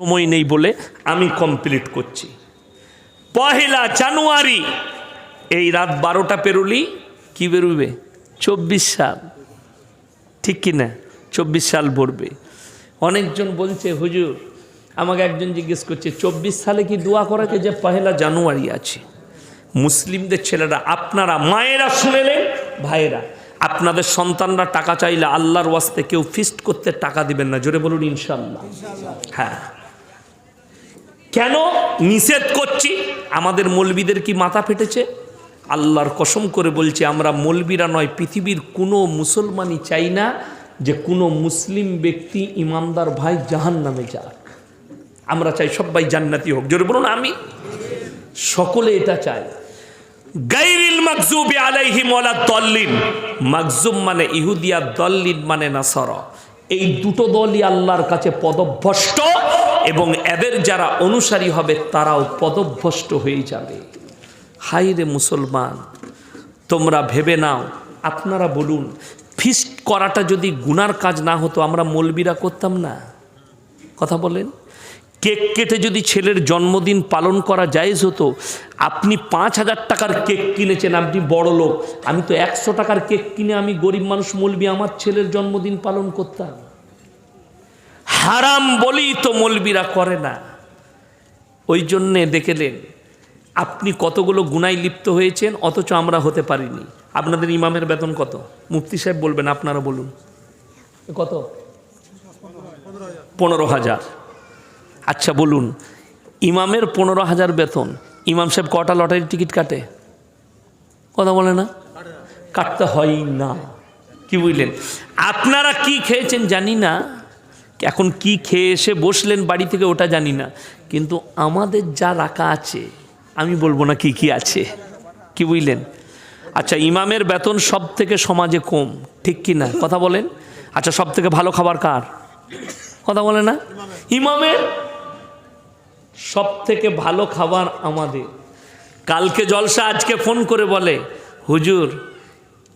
সময় নেই বলে আমি কমপ্লিট করছি। পহেলা জানুয়ারি, এই রাত বারোটা পেরোলি কি বেরোবে? চব্বিশ সাল। ঠিক কি না? চব্বিশ সাল ভরবে। অনেকজন বলছে, হুজুর, আমাকে একজন জিজ্ঞেস করছে, চব্বিশ সালে কি দোয়া করাকে যে পহেলা জানুয়ারি আছে? মুসলিমদের ছেলেরা, আপনারা মায়েরা শুনেলেন ভাইয়েরা, আপনাদের সন্তানরা টাকা চাইলে আল্লাহর ওয়াস্তে কেউ ফিস্ট করতে টাকা দিবেন না। জোরে বলুন ইনশাল্লাহ হ্যাঁ। কেন নিষেধ করছি? আমাদের মলবিদের কি মাথা ফেটেছে? আল্লাহর কসম করে বলছি, আমরা মলবিরা নয়, পৃথিবীর কোনো মুসলমানই চাই না যে কোনো মুসলিম ব্যক্তি, ইমানদার ভাই জাহান নামে যাক। আমরা চাই সবাই জান্নাতি হোক। জোরে বলুন আমি সকলে এটা চাই গাইরিল মাকজুবি আলাইহিম ওয়ালা দল্লিন। মাকজুম মানে ইহুদিয়া, দল্লিন মানে নাসারা। এই দুটো দলই আল্লাহর কাছে পদভ্রষ্ট। এবং এদের যারা অনুসারী হবে, তারাও পদভ্রষ্ট হয়ে যাবে। হাই রে মুসলমান, তোমরা ভেবে নাও, আপনারা বলুন, ফিস্ট করাটা যদি গুনার কাজ না হতো, আমরা মলবিরা করতাম না? কথা বলেন। কেক কেটে যদি ছেলের জন্মদিন পালন করা জায়েজ হতো, আপনি পাঁচ হাজার টাকার কেক কিনেছেন, আপনি বড় লোক, আমি তো একশো টাকার কেক কিনে আমি গরিব মানুষ, মলবি আমার ছেলের জন্মদিন পালন করতাম। হারাম বলেই তো মলবিরা করে না। ওই জন্যে দেখেলেন, আপনি কতগুলো গুনায় লিপ্ত হয়েছেন, অথচ আমরা হতে পারিনি। আপনাদের ইমামের বেতন কত? মুফতি সাহেব বলবেন, আপনারা বলুন। কত? পনেরো হাজার। আচ্ছা বলুন, ইমামের পনেরো হাজার বেতন, ইমাম সাহেব কটা লটারির টিকিট কাটে? কথা বলে না? কাটতে হয় না। কি বুঝলেন? আপনারা কি খেয়েছেন জানি না এখন কি খেয়ে এসে বসলেন বাড়ি থেকে ওটা জানি না। কিন্তু আমাদের যা রাখা আছে, আমি বলব না কি কি আছে। কি বুঝলেন? আচ্ছা ইমামের বেতন সব থেকে সমাজে কম, ঠিক কি না? কথা বলেন। আচ্ছা সব থেকে ভালো খাবার কার? কথা বলে না। ইমামের সব থেকে ভালো খাবার আমাদের। কালকে জলসা আজকে ফোন করে বলে, হুজুর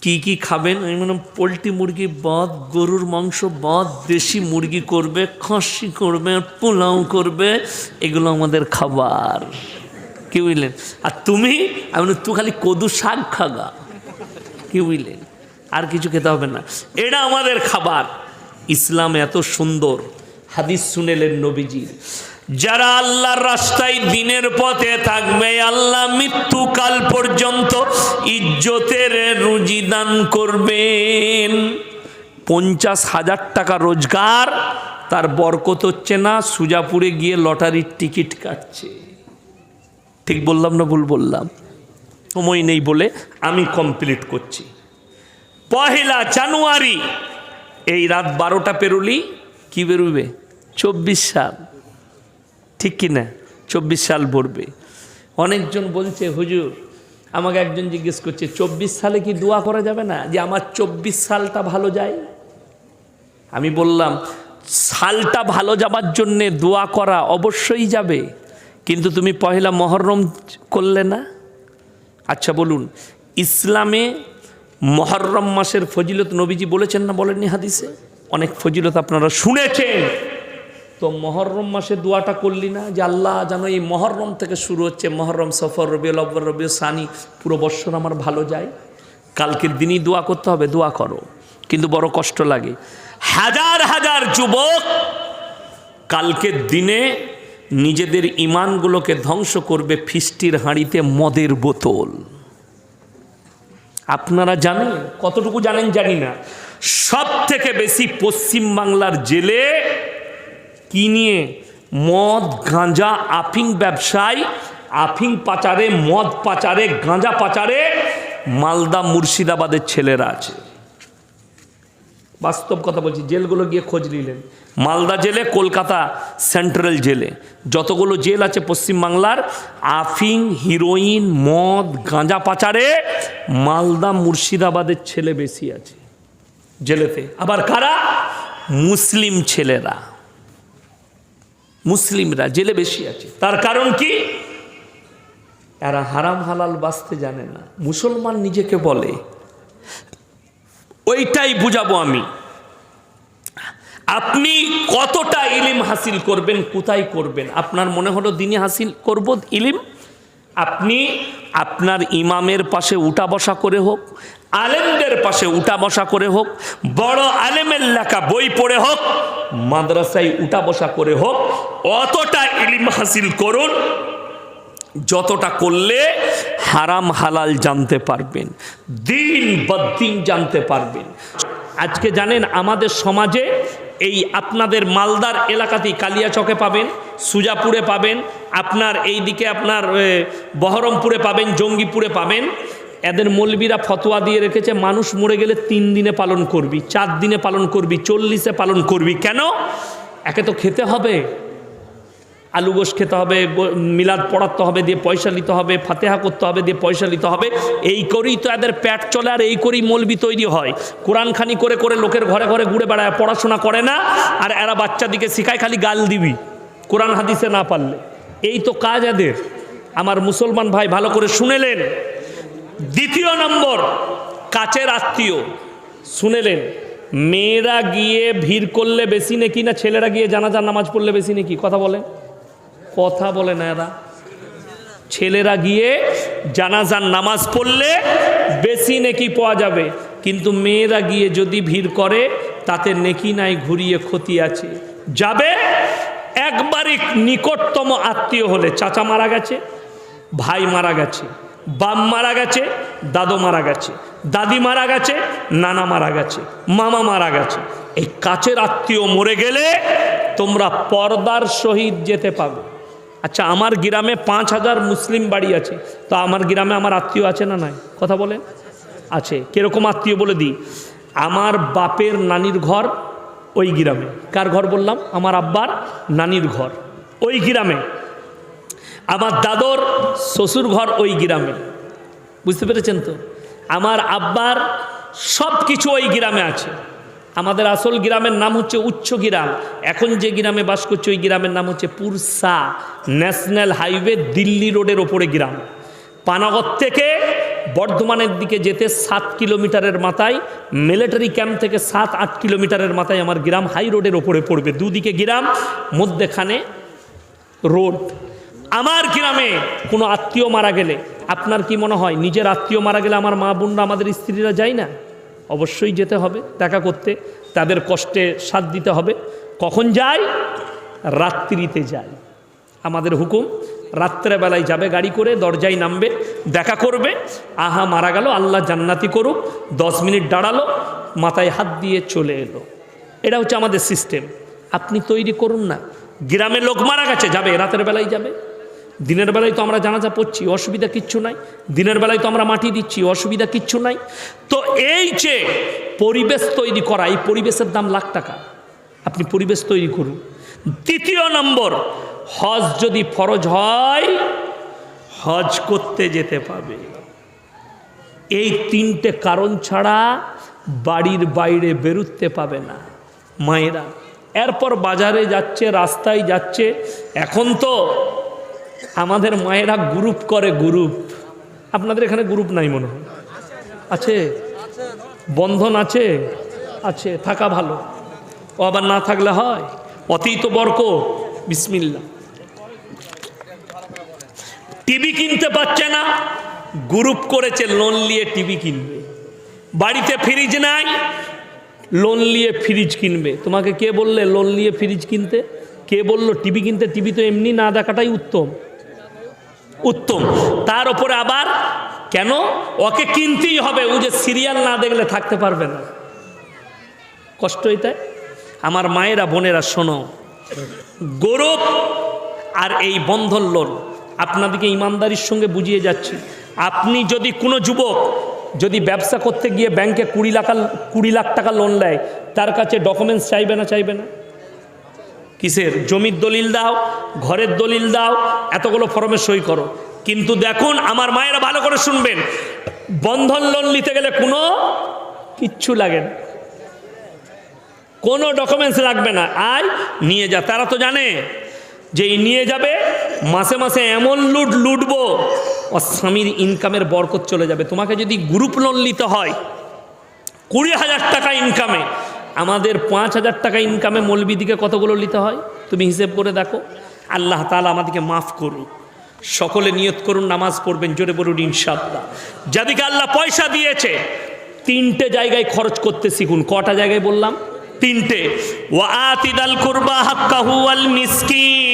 কি কি খাবেন? আমি মানে পোলট্রি মুরগি বদ, গরুর মাংস বদ, দেশি মুরগি করবে, খাসি করবে, পোলাও করবে, এগুলো আমাদের খাবার। কি বুঝলেন? আর তুমি? আমি তুই খালি কদু শাক খাগা। কি বুঝলেন? আর কিছু খেতে হবে না। এটা আমাদের খাবার। ইসলাম এত সুন্দর। হাদিস শুনেলেন নবীজির যারা আল্লাহর রাস্তায় দিনের পথে থাকবে, আল্লাহ মৃত্যুকাল পর্যন্ত ইজ্জতের রুজি দান করবেন। পঞ্চাশ হাজার টাকা রোজগার, তার বরকত হচ্ছে না, সুজাপুরে গিয়ে লটারির টিকিট কাটছে। ঠিক বললাম না ভুল বললাম? সময় নেই বলে আমি কমপ্লিট করছি। পহেলা জানুয়ারি, এই রাত বারোটা পেরোলি কি বেরোবে? চব্বিশ সাল। ঠিক কি না চব্বিশ সাল ভরবে অনেকজন বলছে, হুজুর, আমাকে একজন জিজ্ঞেস করছে, চব্বিশ সালে কি দোয়া করা যাবে না? যে আমার চব্বিশ সালটা ভালো যায়? আমি বললাম, সালটা ভালো যাবার জন্যে দোয়া করা অবশ্যই যাবে, কিন্তু তুমি পহেলা মহরম করলে না? আচ্ছা বলুন, ইসলামে মহরম মাসের ফজিলত নবীজি বলেছেন না বলেননি হাদিসে? অনেক ফজিলত আপনারা শুনেছেন। তো মহরম মাসে দোয়াটা করলি না? যে আল্লাহ জানো এই মহরম থেকে শুরু হচ্ছে, মহরম, সফর, রবিউল আব্বর রবিউল সানি, পুরো বৎসর আমার ভালো যায়। কালকের দিনই দোয়া করতে হবে, দোয়া করো। কিন্তু বড় কষ্ট লাগে। হাজার হাজার যুবক কালকের দিনে নিজেদের ইমানগুলোকে ধ্বংস করবে ফিস্টির হাঁড়িতে মদের বোতল। আপনারা জানেন, কতটুকু জানেন জানি না। সব থেকে বেশি পশ্চিম বাংলার জেলে কি নিয়ে? মদ, গাঁজা, আফিং ব্যবসায়, আফিং পাচারে, মদ পাচারে, গাঁজা পাচারে মালদা মুর্শিদাবাদের ছেলেরা আছে। বাস্তব কথা বলছি, জেলগুলো গিয়ে খোঁজ নিলেন। মালদা জেলে, কলকাতা সেন্ট্রাল জেলে। যতগুলো জেল আছে পশ্চিমবাংলার, আফিং, হিরোইন, মদ, গাঁজা পাচারে মালদা মুর্শিদাবাদের ছেলে বেশি আছে জেলেতে। আবার কারা? মুসলিম ছেলেরা। মুসলিমরা, জেলে বেশি আছে। তার কারণ কি? এরা হারাম হালাল বাঁচতে জানে না। মুসলমান নিজেকে বলে, ওইটাই বুঝাবো আমি। আপনি কতটা ইলিম হাসিল করবেন, কোথায় করবেন? আপনার মনে হলো দিনে হাসিল করব ইলিম? আপনি আপনার ইমামের পাশে উঠা বসা করে হোক, আলেমদের পাশে উঠা বসা করে হোক, বড় আলেমের লেখা বই পড়ে হোক, মাদ্রাসায় উঠা বসা করে হোক অতটা ইলিম হাসিল করুন, যতটা করলে হারাম হালাল জানতে পারবেন, দিন বদিন জানতে পারবেন। আজকে জানেন আমাদের সমাজে এই আপনাদের মালদার এলাকাতেই কালিয়াচকে পাবেন, সুজাপুরে পাবেন, আপনার এই দিকে আপনার বহরমপুরে পাবেন, জঙ্গিপুরে পাবেন। এদের মলবিরা ফতোয়া দিয়ে রেখেছে, মানুষ মরে গেলে তিন দিনে পালন করবি, চার দিনে পালন করবি, চল্লিশে পালন করবি। কেন? একে তো খেতে হবে। আলু গোশ খেতে হবে মিলাদ পড়াতে হবে, দিয়ে পয়সা নিতে হবে, ফাতেহা করতে হবে, দিয়ে পয়সা নিতে হবে। এই করেই তো এদের প্যাট চলে, আর এই করেই মলবি তৈরি হয়। কোরআন খানি করে করে লোকের ঘরে ঘরে ঘুরে বেড়ায়, পড়াশোনা করে না, আর এরা বাচ্চাদিকে শিখায় খালি গাল দিবি, কোরআন হাদিসে না পারলে। এই তো কাজ এদের। আমার মুসলমান ভাই ভালো করে শুনেলেন। দ্বিতীয় নম্বর কাছের আত্মীয়। শুনেলেন, মেয়েরা গিয়ে ভিড় করলে বেশি নাকি না ছেলেরা গিয়ে জানাজার নামাজ পড়লে বেশি নাকি? কথা বলেন। কথা বলে না এরা। ছেলেরা গিয়ে জানাজার নামাজ পড়লে বেশি নেকি পাওয়া যাবে। কিন্তু মেয়েরা গিয়ে যদি ভিড় করে, তাতে নেকি নাই, ঘুরিয়ে ক্ষতি আছে। যাবে একবারই নিকটতম আত্মীয় হলে। চাচা মারা গেছে, ভাই মারা গেছে বাম মারা গেছে, দাদু মারা গেছে, দাদি মারা গেছে, নানা মারা গেছে, মামা মারা গেছে। এই কাছের আত্মীয় মরে গেলে তোমরা পর্দার সহিত যেতে পাবে আচ্ছা আমার গ্রামে পাঁচ হাজার মুসলিম বাড়ি আছে। তো আমার গ্রামে আমার আত্মীয় আছে না নাই? কথা বলে আছে। কীরকম আত্মীয় বলে দিই? আমার বাপের নানির ঘর ওই গ্রামে। কার ঘর বললাম? আমার আব্বার নানির ঘর ওই গ্রামে। আমার দাদর শ্বশুর ঘর ওই গ্রামে। বুঝতে পেরেছেন তো? আমার আব্বার সব কিছু ওই গ্রামে আছে। আমাদের আসল গ্রামের নাম হচ্ছে উচ্চ গ্রাম। এখন যে গ্রামে বাস করছে, ওই গ্রামের নাম হচ্ছে পুরসা ন্যাশনাল হাইওয়ে দিল্লি রোডের ওপরে গ্রাম। পানাগর থেকে বর্ধমানের দিকে যেতে সাত কিলোমিটারের মাথায়, মিলিটারি ক্যাম্প থেকে সাত, আট কিলোমিটারের মাথায় আমার গ্রাম হাই রোডের ওপরে পড়বে। দুদিকে গ্রাম, মধ্যেখানে রোড। আমার গ্রামে কোনো আত্মীয় মারা গেলে, আপনার কি মনে হয়, নিজের আত্মীয় মারা গেলে আমার মা বোনরা আমাদের স্ত্রীরা যায় না? অবশ্যই যেতে হবে, দেখা করতে। তাদের কষ্টে সাথ দিতে হবে। কখন যায়? রাত্রিতে যায়। আমাদের হুকুম, রাত্রেবেলায় যাবে গাড়ি করে, দরজায় নামবে, দেখা করবে। আহা, মারা গেল, আল্লাহ জান্নাতি করুক। দশ মিনিট দাঁড়াল, মাথায় হাত দিয়ে চলে এলো। এটা হচ্ছে আমাদের সিস্টেম আপনি তৈরি করুন না। গ্রামের লোক মারা গেছে, যাবে, রাতের বেলায় যাবে। দিনের বেলায় তো আমরা জানাজা পড়ছি, অসুবিধা কিচ্ছু নাই। দিনের বেলায় তো আমরা মাটি দিচ্ছি, অসুবিধা কিচ্ছু নাই। তো এই যে পরিবেশ তৈরি করা, এই পরিবেশের দাম লাখ টাকা। আপনি পরিবেশ তৈরি করুন। তৃতীয় নম্বর, হজ যদি ফরজ হয়, হজ করতে যেতে পাবে এই তিনটে কারণ ছাড়া বাড়ির বাইরে বেরুতে পাবে না মায়েরা। এরপর বাজারে যাচ্ছে, রাস্তায় যাচ্ছে। এখন তো আমাদের মায়েরা গ্রুপ করে গ্রুপ। আপনাদের এখানে গ্রুপ নাই মনে হয়? আছে? বন্ধন আছে? আছে, থাকা ভালো। ও আবার না থাকলে হয়? অতীত বর্ক। বিসমিল্লা টিভি কিনতে পারছে না। গ্রুপ করেছে লোন নিয়ে টিভি কিনবে। বাড়িতে ফ্রিজ নাই। লোন নিয়ে ফ্রিজ কিনবে। তোমাকে কে বললে লোন নিয়ে ফ্রিজ কিনতে? কে বলল টিভি কিনতে? টিভি তো এমনি না দেখাটাই উত্তম। উত্তম। তার ওপরে আবার কেন? ওকে কিনতেই হবে। ও যে সিরিয়াল না দেখলে থাকতে পারবে না। কষ্ট এটাই আমার মায়েরা, বোনেরা, শোনো। গৌরব আর এই বন্ধন লোন আপনাদেরকে ইমানদারির সঙ্গে বুঝিয়ে যাচ্ছি। আপনি যদি কোনো যুবক যদি ব্যবসা করতে গিয়ে ব্যাংকে কুড়ি লাখ কুড়ি লাখ টাকা লোন নেয়, তার কাছে ডকুমেন্টস চাইবে না চাইবে না? কিসের? জমির দলিল দাও, ঘরের দলিল দাও, এতগুলো ফর্মে সই করো। কিন্তু দেখুন, আমার মায়েরা ভালো করে শুনবেন। বন্ধন লোন নিতে গেলে কোনো কিচ্ছু লাগে না। কোনো ডকুমেন্টস লাগবে না। আয়, নিয়ে যা। তারা তো জানে যে নিয়ে যাবে, মাসে মাসে এমন লুট লুটবো ও স্বামীর ইনকামের বরকত চলে যাবে। তোমাকে যদি গ্রুপ লোন নিতে হয়, কুড়ি হাজার টাকা ইনকামে আমাদের পাঁচ হাজার টাকা ইনকামে মৌলবিদিকে কতগুলো নিতে হয়? তুমি হিসেব করে দেখো। আল্লাহ তালা আমাদেরকে মাফ করুক। সকলে নিয়ত করুন, নামাজ পড়বেন, জোরে বলুন ইনশাল্লাহ যাদিকে আল্লাহ পয়সা দিয়েছে, তিনটে জায়গায় খরচ করতে শিখুন কটা জায়গায় বললাম? তিনটে। ওয়া আতিদাল কুরবা হাক্কাহু ওয়াল মিসকিন।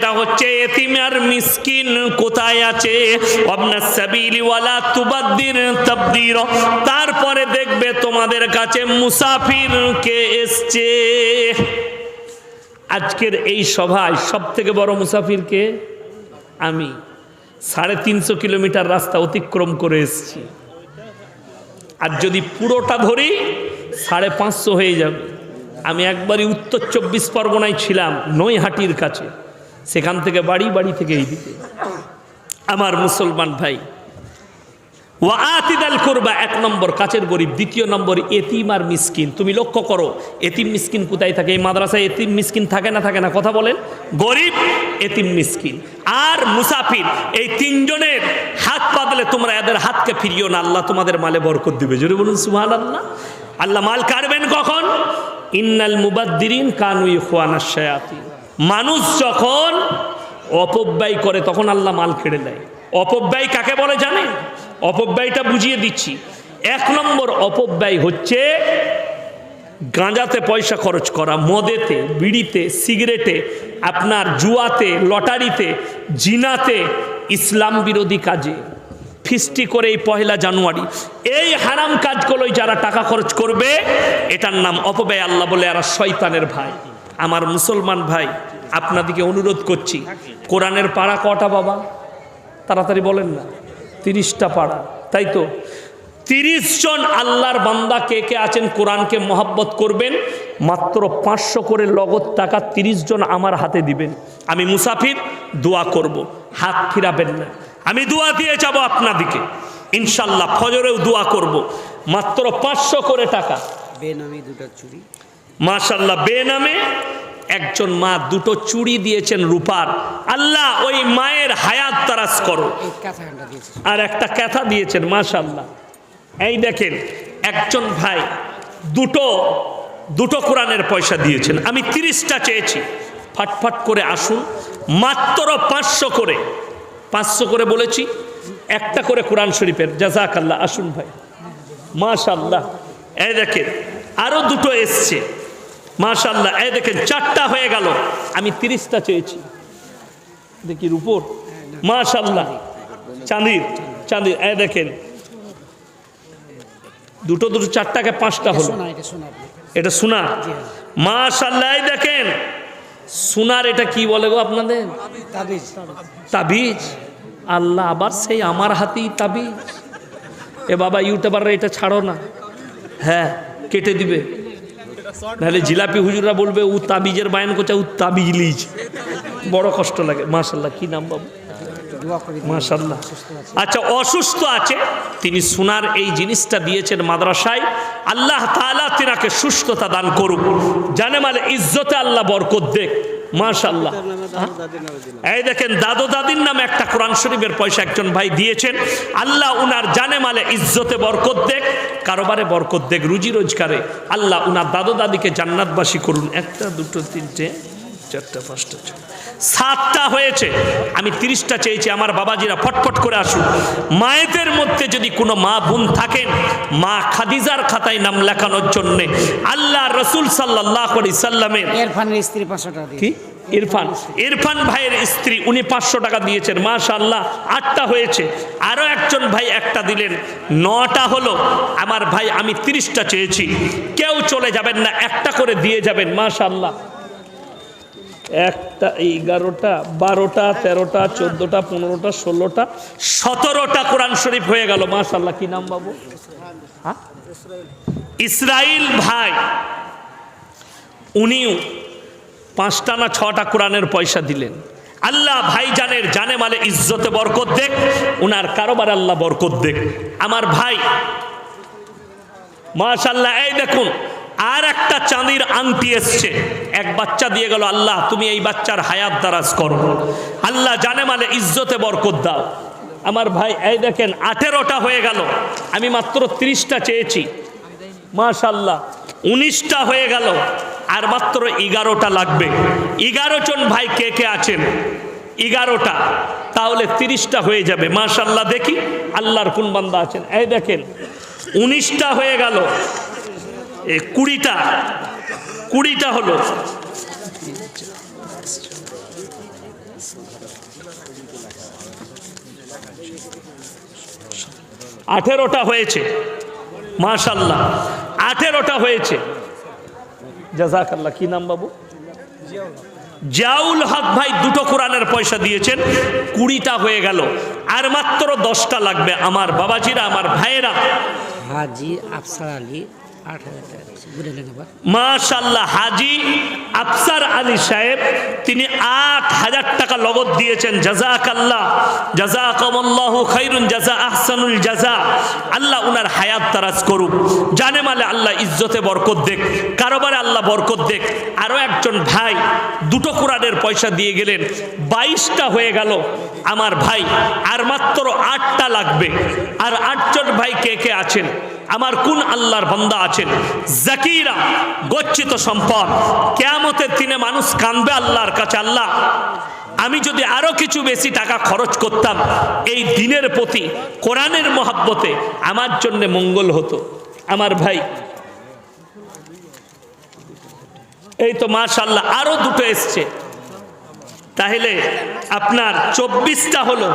সেটা হচ্ছে এতিম আর মিসকিন, কোথায় আছে? আপনার ওয়ালা তুবাদ্দির তাবদির। তারপরে দেখবে তোমাদের কাছে মুসাফির কে এসছে। আজকের এই সভায় সব থেকে বড় মুসাফির কে? আমি। সাড়ে তিনশো কিলোমিটার রাস্তা অতিক্রম করে এসেছি। আর যদি পুরোটা ধরি, সাড়ে পাঁচশো হয়ে যাবে। আমি একবারই উত্তর চব্বিশ পরগনায় ছিলাম, নৈহাটির কাছে। সেখান থেকে বাড়ি বাড়ি থেকে এই দিকে আমার মুসলমান ভাই, ওয়া আতিদাল করবা, এক নম্বর কাছের গরিব, দ্বিতীয় নম্বর এতিম আর মিসকিন। তুমি লক্ষ্য করো, এতিম মিসকিন কোথায় থাকে? এই মাদ্রাসায় এতিম মিসকিন থাকে না থাকে না? কথা বলেন। গরিব, এতিম মিসকিন। আর মুসাফির, এই তিনজনের হাত পাতলে তোমরা এদের হাতকে ফিরিও না। আল্লাহ তোমাদের মালে বরকত দিবে। জোরে বলুন সুহান আল্লাহ আল্লাহ মাল কাটবেন কখন? ইন্নাল মুবাদ্দিরিন কানুই খোয়ানা শায়াতিন। মানুষ যখন অপব্যয় করে, তখন আল্লাহ মাল কেড়ে দেয় অপব্যয় কাকে বলে জানে অপব্যয়টা বুঝিয়ে দিচ্ছি। এক নম্বর অপব্যয় হচ্ছে গাঁজাতে পয়সা খরচ করা, মদেতে, বিড়িতে, সিগারেটে, আপনার জুয়াতে, লটারিতে, জিনাতে, ইসলাম বিরোধী কাজে। ফিস্টি করে এই পহেলা জানুয়ারি। এই হারাম কাজগুলোই যারা টাকা খরচ করবে, এটার নাম অপব্যয়। আল্লাহ বলে, এরা শয়তানের ভাই। আমার মুসলমান ভাই, আপনাদিকে অনুরোধ করছি। কোরআনের পাড়া কটা বাবা? তাড়াতাড়ি বলেন না। তিরিশটা পাড়া। তাই তো? তিরিশ জন আল্লাহর বান্দা কে কে আছেন, কোরআনকে মহাব্বত করবেন, মাত্র পাঁচশো করে লগত টাকা তিরিশ জন আমার হাতে দিবেন। আমি মুসাফির, দোয়া করব। হাত ফিরাবেন না। আমি দোয়া দিয়ে যাব আপনাদিকে। ইনশাল্লাহ ফজরেও দোয়া করব। মাত্র পাঁচশো করে টাকা। বেনামি দুটো চুরি। মাশাল্লাহ বেনামে একজন মা দুটো চুড়ি দিয়েছেন রূপার। আল্লাহ, ওই মায়ের হায়াত তারাস করো। আর একটা ক্যাথা দিয়েছেন মাশাল্লাহ এই দেখেন, একজন ভাই দুটো দুটো কোরআনের পয়সা দিয়েছেন। আমি তিরিশটা চেয়েছি। ফাটফাট করে আসুন। মাত্র পাঁচশো করে পাঁচশো করে বলেছি, একটা করে কোরআন শরীফের। জাজাক আল্লাহ আসুন ভাই। মাশাল্লাহ এই দেখেন আরও দুটো এসছে। মাশাল্লাহ এই দেখেন চারটা হয়ে গেল। আমি তিরিশটা চেয়েছি। দেখি রূপোর। মাশাল্লাহ চাঁদির চাঁদির এই দেখেন। দুটো দুটো চারটাকে পাঁচটা হলো। এটা এটা সোনার মাশাল্লাহ এই দেখেন। সোনার এটা কি বলে গো আপনাদের? তাবিজ। তাবিজ? আল্লাহ আবার সেই আমার হাতেই তাবিজ। এ বাবা ইউটিউবাররা এটা ছাড়ো না। হ্যাঁ কেটে দিবে। নাহলে জিলাপি হুজুরা বলবে উ তাবিজের বায়ন করছে উ তাবিজ লিজ বড় কষ্ট লাগে। মাশাল্লাহ কি নাম বাবু? মাশাল্লাহ আচ্ছা অসুস্থ আছে। তিনি সোনার এই জিনিসটা দিয়েছেন মাদ্রাসায়। আল্লাহ তালা তিনাকে সুস্থতা দান করুক। জানে মানে ইজ্জতে আল্লাহ বরকত দেখ। মাশাল্লাহ এই দেখেন দাদু দাদির নামে একটা কোরআন শরীফের পয়সা একজন ভাই দিয়েছেন। আল্লাহ উনার জানে মালে ইজ্জতে বরকত দেখ কারোবারে বরকত দেখ রুজি রোজগারে। আল্লাহ উনার দাদু দাদিকে জান্নাতবাসী করুন। একটা দুটো তিনটে। চারটা পাঁচটা সাতটা হয়েছে। আমি তিরিশটা চেয়েছি আমার বাবাজিরা ফটফট করে আসুন মায়েদের মধ্যে যদি কোনো মা বোন থাকেন মা খাদিজার খাতায় নাম লেখানোর জন্যে আল্লাহ রসুল সাল্লাহ করি সাল্লামের এরফানের স্ত্রী পাঁচশো টাকা কি? ইরফান। ইরফান ভাইয়ের স্ত্রী উনি পাঁচশো টাকা দিয়েছেন। মাশাল্লাহ আটটা হয়েছে। আরও একজন ভাই একটা দিলেন। নটা হলো আমার ভাই আমি তিরিশটা চেয়েছি। কেউ চলে যাবেন না একটা করে দিয়ে যাবেন। মাশাল্লাহ একটা এগারোটা, বারোটা, তেরোটা, চোদ্দোটা, পনেরোটা, ষোলোটা, সতেরোটা কোরআন শরীফ হয়ে গেল মাশাল্লাহ কি নাম বাবু? হ্যাঁ? ইসরাইল ভাই, উনিও পাঁচটা না ছটা কোরআনের পয়সা দিলেন। আল্লাহ ভাইজানের জানে মালে ইজ্জতে বরকত দেখ, উনার কারোবার আল্লাহ বরকত দেখ। আমার ভাই মাশাল্লাহ এই দেখুন আর একটা চাঁদির আংটি এসছে। এক বাচ্চা দিয়ে গেল, আল্লাহ, তুমি এই বাচ্চার হায়াত দারাজ করো। আল্লাহ জানে মানে ইজ্জতে বরকত দাও। আমার ভাই, এই দেখেন, আঠেরোটা হয়ে গেল। আমি মাত্র ত্রিশটা চেয়েছি। মাশাল্লাহ উনিশটা হয়ে গেল। আর মাত্র এগারোটা লাগবে। এগারো জন ভাই কে কে আছেন? এগারোটা। তাহলে তিরিশটা হয়ে যাবে। মাশাল্লাহ দেখি আল্লাহর কোন বান্দা আছেন। এই দেখেন, উনিশটা হয়ে গেল। কুড়িটা। কুড়িটা হলো। আঠেরোটা হয়েছে। মাশাল্লাহ, আঠেরোটা হয়েছে। জাজাকাল্লাহ কি নাম বাবু? জাউল হক ভাই দুটো কোরআনের পয়সা দিয়েছেন, কুড়িটা হয়ে গেল। আর মাত্র দশটা লাগবে। আমার বাবাজিরা, আমার ভাইয়েরা। হাজি আফসার আলী মাশাল্লাহ হাজি আফসার আলী সাহেব, তিনি আট হাজার টাকা লগদ দিয়েছেন। জাজাক আল্লাহ জাজা কমল্লাহ খৈরুন জাজা আহসানুল জাজা। আল্লাহ উনার হায়াত তারাজ করুক। জানে মালে আল্লাহ ইজ্জতে বরকত দেখ, কারোবারে আল্লাহ বরকত দেখ। আরও একজন ভাই দুটো কোরআনের পয়সা দিয়ে গেলেন, বাইশটা হয়ে গেল। আমার ভাই, আর মাত্র আটটা লাগবে। আর আটজন ভাই কে কে আছেন? আমার কোন আল্লাহর বান্দা আছেন? জাকিরা, গচ্ছিত সম্পদ। কেয়ামতের দিনে মানুষ কানবে আল্লাহর কাছে, আল্লাহ, আমি যদি আরও কিছু বেশি টাকা খরচ করতাম, এই দিনের প্রতি, কোরআনের মহাব্বতে আমার জন্য মঙ্গল হতো। আমার ভাই, এই তো মাশাল্লাহ আরও দুটো এসছে। তাহলে আপনার চব্বিশটা হলো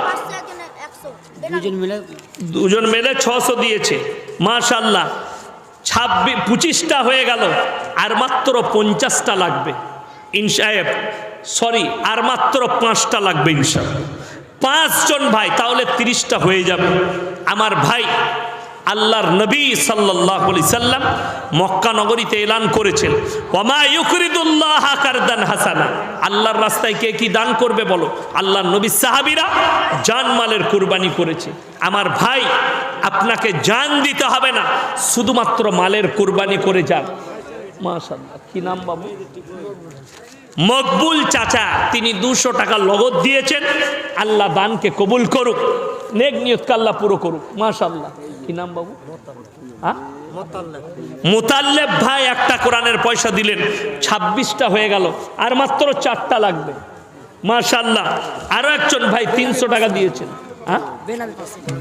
দুজন মিলে ছশো দিয়েছে। মাশাল্লাহ ছাব্বিশ পঁচিশটা হয়ে গেল। আর মাত্র পঞ্চাশটা লাগবে। ইনসাহেব সরি, আর মাত্র পাঁচটা লাগবে ইনসাহ পাঁচজন ভাই, তাহলে তিরিশটা হয়ে যাবে। আমার ভাই আল্লাহর নবী সাল্লাহ সাল্লাম মক্কা নগরীতে এলান করেছেন। কারদান হাসানা। আল্লাহর রাস্তায় কে কি দান করবে বলো? আল্লাহর নবী সাহাবিরা জান মালের কুরবানি করেছে। আমার ভাই, আপনাকে জান দিতে হবে না, শুধুমাত্র মালের কুরবানি করে যান। মাশাল্লাহ কি নাম বাবু? মকবুল চাচা, তিনি দুশো টাকা লগদ দিয়েছেন। আল্লাহ দানকে কবুল করুক, নেক নিয়তকে আল্লাহ পুরো করুক। মাশাল্লাহ কি নাম বাবু? হ্যাঁ? মোতাল্লেব। ভাই একটা কোরআনের পয়সা দিলেন ছাব্বিশটা হয়ে গেল আর মাত্র চারটা লাগবে। মাশাল্লাহ আরও একজন ভাই তিনশো টাকা দিয়েছেন। হ্যাঁ?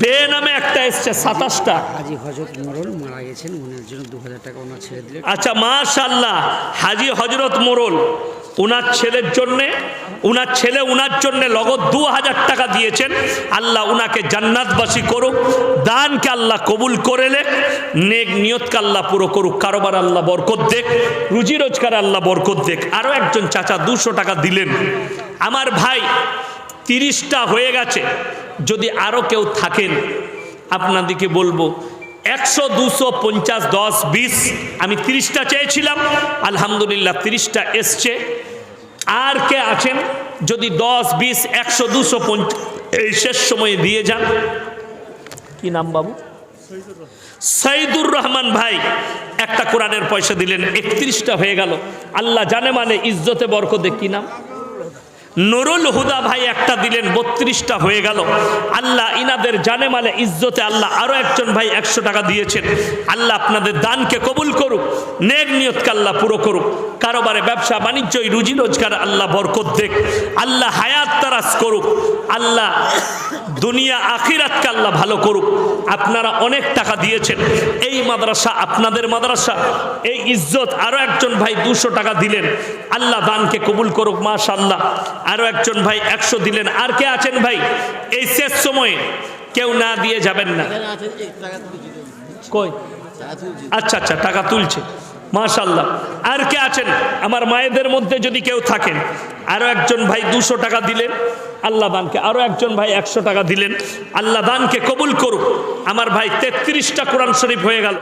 বে একটা এসছে সাতাশটা। হাজি হজরত মরল মারা গেছেন ওনার জন্য দু হাজার টাকা ওনার ছেড়ে দিলেন। আচ্ছা মাশাল্লাহ হাজি হজরত মোরল উনার ছেলের জন্যে উনার ছেলে উনার জন্যে লগদ দু হাজার টাকা দিয়েছেন। আল্লাহ উনাকে জান্নাতবাসী করুক দানকে আল্লাহ কবুল করে নে নেক নিয়তকে আল্লাহ পুরো করুক কারোবার আল্লাহ বরকত দেখ রুজি রোজগার আল্লাহ বরকত দেখ আরও একজন চাচা দুশো টাকা দিলেন। আমার ভাই তিরিশটা হয়ে গেছে। যদি আরও কেউ থাকেন, আপনাদেরকে বলব, একশো, দুশো, পঞ্চাশ, দশ, বিশ, আমি তিরিশটা চেয়েছিলাম, আলহামদুলিল্লাহ তিরিশটা এসছে। আর কে আছেন? যদি দশ, বিশ, একশো, দুশো এই শেষ সময়ে দিয়ে যান। কি নাম বাবু? সাইদুর রহমান ভাই, একটা কোরআনের পয়সা দিলেন, একত্রিশটা হয়ে গেল। আল্লাহ জানে মানে ইজ্জতে বরকতে কি নাম? নুরুল হুদা ভাই একটা দিলেন, বত্রিশটা হয়ে গেল। আল্লাহ ইনাদের জানে মালে ইজ্জতে আল্লাহ আরও একজন ভাই একশো টাকা দিয়েছেন। আল্লাহ আপনাদের দানকে কবুল করুক, নেক নিয়তকে আল্লাহ পুরো করুক। কারোবারে ব্যবসা বাণিজ্যই রুজি রোজগার আল্লাহ বরকত দেখ। আল্লাহ হায়াত তারাস করুক। আল্লাহ দুনিয়া আখিরাতকে আল্লাহ ভালো করুক। আপনারা অনেক টাকা দিয়েছেন। এই মাদ্রাসা আপনাদের মাদ্রাসা। এই ইজ্জত আরও একজন ভাই দুশো টাকা দিলেন। আল্লাহ দানকে কবুল করুক মাশাল্লাহ আরও একজন ভাই একশো দিলেন। আর কে আছেন ভাই? এই শেষ সময়ে কেউ না দিয়ে যাবেন না। কই? আচ্ছা আচ্ছা টাকা তুলছে। মাশাল্লাহ আর কে আছেন? আমার মায়েদের মধ্যে যদি কেউ থাকেন আরও একজন ভাই দুশো টাকা দিলেন, আল্লাহ দানকে, আরও একজন ভাই একশো টাকা দিলেন, আল্লাহ দানকে কবুল করুক। আমার ভাই তেত্রিশটা কোরআন শরীফ হয়ে গেল।